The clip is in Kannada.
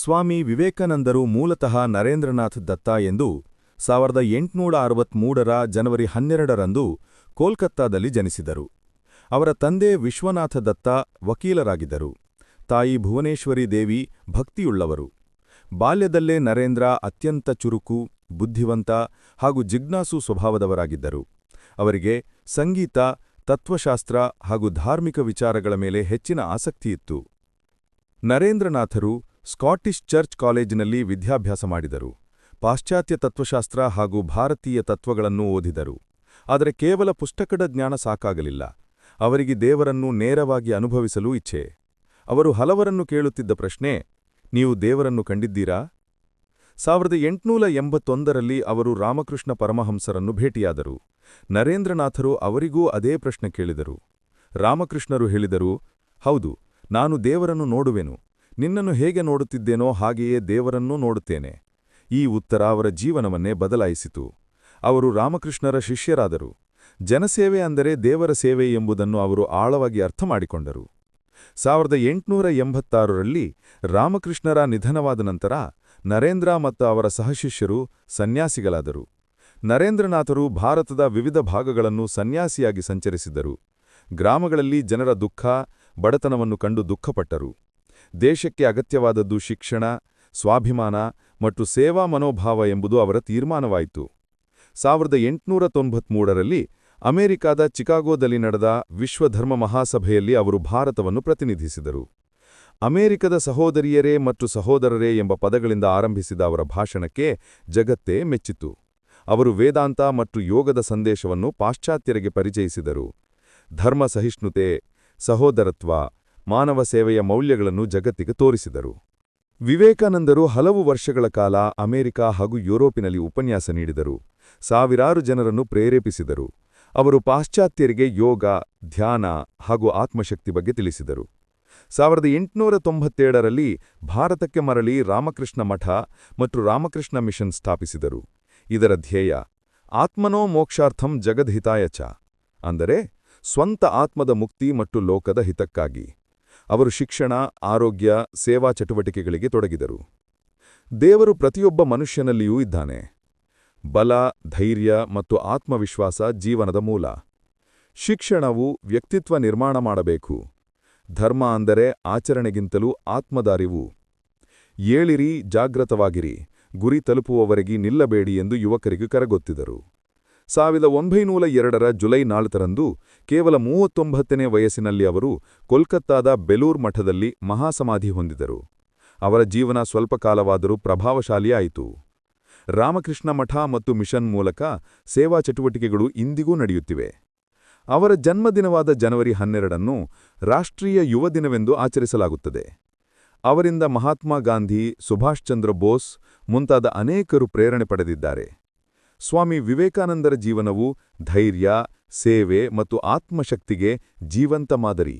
ಸ್ವಾಮಿ ವಿವೇಕಾನಂದರು ಮೂಲತಃ ನರೇಂದ್ರನಾಥ್ ದತ್ತ ಎಂದು ಸಾವಿರದ ಎಂಟುನೂರ ಅರವತ್ಮೂರರ ಜನವರಿ ಹನ್ನೆರಡರಂದು ಕೋಲ್ಕತ್ತಾದಲ್ಲಿ ಜನಿಸಿದರು. ಅವರ ತಂದೆ ವಿಶ್ವನಾಥ ದತ್ತ ವಕೀಲರಾಗಿದ್ದರು. ತಾಯಿ ಭುವನೇಶ್ವರಿ ದೇವಿ ಭಕ್ತಿಯುಳ್ಳವರು. ಬಾಲ್ಯದಲ್ಲೇ ನರೇಂದ್ರ ಅತ್ಯಂತ ಚುರುಕು, ಬುದ್ಧಿವಂತ ಹಾಗೂ ಜಿಜ್ಞಾಸು ಸ್ವಭಾವದವರಾಗಿದ್ದರು. ಅವರಿಗೆ ಸಂಗೀತ, ತತ್ವಶಾಸ್ತ್ರ ಹಾಗೂ ಧಾರ್ಮಿಕ ವಿಚಾರಗಳ ಮೇಲೆ ಹೆಚ್ಚಿನ ಆಸಕ್ತಿಯಿತ್ತು. ನರೇಂದ್ರನಾಥರು ಸ್ಕಾಟಿಷ್ ಚರ್ಚ್ ಕಾಲೇಜಿನಲ್ಲಿ ವಿದ್ಯಾಭ್ಯಾಸ ಮಾಡಿದರು. ಪಾಶ್ಚಾತ್ಯ ತತ್ವಶಾಸ್ತ್ರ ಹಾಗೂ ಭಾರತೀಯ ತತ್ವಗಳನ್ನು ಓದಿದರು. ಆದರೆ ಕೇವಲ ಪುಸ್ತಕದ ಜ್ಞಾನ ಸಾಕಾಗಲಿಲ್ಲ. ಅವರಿಗೆ ದೇವರನ್ನು ನೇರವಾಗಿ ಅನುಭವಿಸಲು ಇಚ್ಛೆ. ಅವರು ಹಲವರನ್ನು ಕೇಳುತ್ತಿದ್ದ ಪ್ರಶ್ನೆ, ನೀವು ದೇವರನ್ನು ಕಂಡಿದ್ದೀರಾ? ಸಾವಿರದ ಎಂಟುನೂರ ಎಂಬತ್ತೊಂದರಲ್ಲಿ ಅವರು ರಾಮಕೃಷ್ಣ ಪರಮಹಂಸರನ್ನು ಭೇಟಿಯಾದರು. ನರೇಂದ್ರನಾಥರು ಅವರಿಗೂ ಅದೇ ಪ್ರಶ್ನೆ ಕೇಳಿದರು. ರಾಮಕೃಷ್ಣರು ಹೇಳಿದರು, ಹೌದು, ನಾನು ದೇವರನ್ನು ನೋಡುವೆನು. ನಿನ್ನನ್ನು ಹೇಗೆ ನೋಡುತ್ತಿದ್ದೇನೋ ಹಾಗೆಯೇ ದೇವರನ್ನೂ ನೋಡುತ್ತೇನೆ. ಈ ಉತ್ತರ ಅವರ ಜೀವನವನ್ನೇ ಬದಲಾಯಿಸಿತು. ಅವರು ರಾಮಕೃಷ್ಣರ ಶಿಷ್ಯರಾದರು. ಜನಸೇವೆ ಅಂದರೆ ದೇವರ ಸೇವೆ ಎಂಬುದನ್ನು ಅವರು ಆಳವಾಗಿ ಅರ್ಥಮಾಡಿಕೊಂಡರು. ಸಾವಿರದ ಎಂಟುನೂರ ಎಂಬತ್ತಾರರಲ್ಲಿ ರಾಮಕೃಷ್ಣರ ನಿಧನವಾದ ನಂತರ ನರೇಂದ್ರ ಮತ್ತು ಅವರ ಸಹಶಿಷ್ಯರು ಸನ್ಯಾಸಿಗಳಾದರು. ನರೇಂದ್ರನಾಥರು ಭಾರತದ ವಿವಿಧ ಭಾಗಗಳನ್ನು ಸನ್ಯಾಸಿಯಾಗಿ ಸಂಚರಿಸಿದರು. ಗ್ರಾಮಗಳಲ್ಲಿ ಜನರ ದುಃಖ, ಬಡತನವನ್ನು ಕಂಡು ದುಃಖಪಟ್ಟರು. ದೇಶಕ್ಕೆ ಅಗತ್ಯವಾದದ್ದು ಶಿಕ್ಷಣ, ಸ್ವಾಭಿಮಾನ ಮತ್ತು ಸೇವಾ ಮನೋಭಾವ ಎಂಬುದು ಅವರ ತೀರ್ಮಾನವಾಯಿತು. ಸಾವಿರದ ಎಂಟುನೂರ ತೊಂಬತ್ಮೂರರಲ್ಲಿ ಅಮೆರಿಕಾದ ಚಿಕಾಗೋದಲ್ಲಿ ನಡೆದ ವಿಶ್ವಧರ್ಮ ಮಹಾಸಭೆಯಲ್ಲಿ ಅವರು ಭಾರತವನ್ನು ಪ್ರತಿನಿಧಿಸಿದರು. ಅಮೆರಿಕದ ಸಹೋದರಿಯರೇ ಮತ್ತು ಸಹೋದರರೇ ಎಂಬ ಪದಗಳಿಂದ ಆರಂಭಿಸಿದ ಅವರ ಭಾಷಣಕ್ಕೆ ಜಗತ್ತೇ ಮೆಚ್ಚಿತು. ಅವರು ವೇದಾಂತ ಮತ್ತು ಯೋಗದ ಸಂದೇಶವನ್ನು ಪಾಶ್ಚಾತ್ಯರಿಗೆ ಪರಿಚಯಿಸಿದರು. ಧರ್ಮ ಸಹಿಷ್ಣುತೆ, ಸಹೋದರತ್ವ ಮಾನವ ಸೇವೆಯ ಮೌಲ್ಯಗಳನ್ನು ಜಗತ್ತಿಗೆ ತೋರಿಸಿದರು. ವಿವೇಕಾನಂದರು ಹಲವು ವರ್ಷಗಳ ಕಾಲ ಅಮೆರಿಕ ಹಾಗೂ ಯುರೋಪಿನಲ್ಲಿ ಉಪನ್ಯಾಸ ನೀಡಿದರು. ಸಾವಿರಾರು ಜನರನ್ನು ಪ್ರೇರೇಪಿಸಿದರು. ಅವರು ಪಾಶ್ಚಾತ್ಯರಿಗೆ ಯೋಗ, ಧ್ಯಾನ ಹಾಗೂ ಆತ್ಮಶಕ್ತಿ ಬಗ್ಗೆ ತಿಳಿಸಿದರು. ಸಾವಿರದ ಎಂಟುನೂರ ತೊಂಬತ್ತೇಳರಲ್ಲಿ ಭಾರತಕ್ಕೆ ಮರಳಿ ರಾಮಕೃಷ್ಣ ಮಠ ಮತ್ತು ರಾಮಕೃಷ್ಣ ಮಿಷನ್ ಸ್ಥಾಪಿಸಿದರು. ಇದರ ಧ್ಯೇಯ, ಆತ್ಮನೋ ಮೋಕ್ಷಾರ್ಥಂ ಜಗದ್ಹಿತಾಯಚ ಅಂದರೆ ಸ್ವಂತ ಆತ್ಮದ ಮುಕ್ತಿ ಮತ್ತು ಲೋಕದ ಹಿತಕ್ಕಾಗಿ. ಅವರು ಶಿಕ್ಷಣ, ಆರೋಗ್ಯ, ಸೇವಾ ಚಟುವಟಿಕೆಗಳಿಗೆ ತೊಡಗಿದರು. ದೇವರು ಪ್ರತಿಯೊಬ್ಬ ಮನುಷ್ಯನಲ್ಲಿಯೂ ಇದ್ದಾನೆ. ಬಲ, ಧೈರ್ಯ ಮತ್ತು ಆತ್ಮವಿಶ್ವಾಸ ಜೀವನದ ಮೂಲ. ಶಿಕ್ಷಣವು ವ್ಯಕ್ತಿತ್ವ ನಿರ್ಮಾಣ ಮಾಡಬೇಕು. ಧರ್ಮ ಅಂದರೆ ಆಚರಣೆಗಿಂತಲೂ ಆತ್ಮದಾರಿವು. ಏಳಿರಿ ಜಾಗೃತವಾಗಿರಿ ಗುರಿ ತಲುಪುವವರೆಗೆ ನಿಲ್ಲಬೇಡಿ ಎಂದು ಯುವಕರಿಗೆ ಕರಗೊತ್ತಿದರು. ಸಾವಿರದ ಒಂಬೈನೂರ ಎರಡರ ಜುಲೈ ನಾಲ್ಕರಂದು ಕೇವಲ ಮೂವತ್ತೊಂಬತ್ತನೇ ವಯಸ್ಸಿನಲ್ಲಿ ಅವರು ಕೋಲ್ಕತ್ತಾದ ಬೆಲೂರ್ ಮಠದಲ್ಲಿ ಮಹಾಸಮಾಧಿ ಹೊಂದಿದರು. ಅವರ ಜೀವನ ಸ್ವಲ್ಪ ಕಾಲವಾದರೂ ಪ್ರಭಾವಶಾಲಿಯಾಯಿತು. ರಾಮಕೃಷ್ಣ ಮಠ ಮತ್ತು ಮಿಷನ್ ಮೂಲಕ ಸೇವಾ ಚಟುವಟಿಕೆಗಳು ಇಂದಿಗೂ ನಡೆಯುತ್ತಿವೆ. ಅವರ ಜನ್ಮದಿನವಾದ ಜನವರಿ ಹನ್ನೆರಡನ್ನು ರಾಷ್ಟ್ರೀಯ ಯುವ ದಿನವೆಂದು ಆಚರಿಸಲಾಗುತ್ತದೆ. ಅವರಿಂದ ಮಹಾತ್ಮ ಗಾಂಧಿ, ಸುಭಾಷ್ ಚಂದ್ರ ಬೋಸ್ ಮುಂತಾದ ಅನೇಕರು ಪ್ರೇರಣೆ ಪಡೆದಿದ್ದಾರೆ. ಸ್ವಾಮಿ ವಿವೇಕಾನಂದರ ಜೀವನವು ಧೈರ್ಯ ಸೇವೆ ಮತ್ತು ಆತ್ಮಶಕ್ತಿಗೆ ಜೀವಂತ ಮಾದರಿ.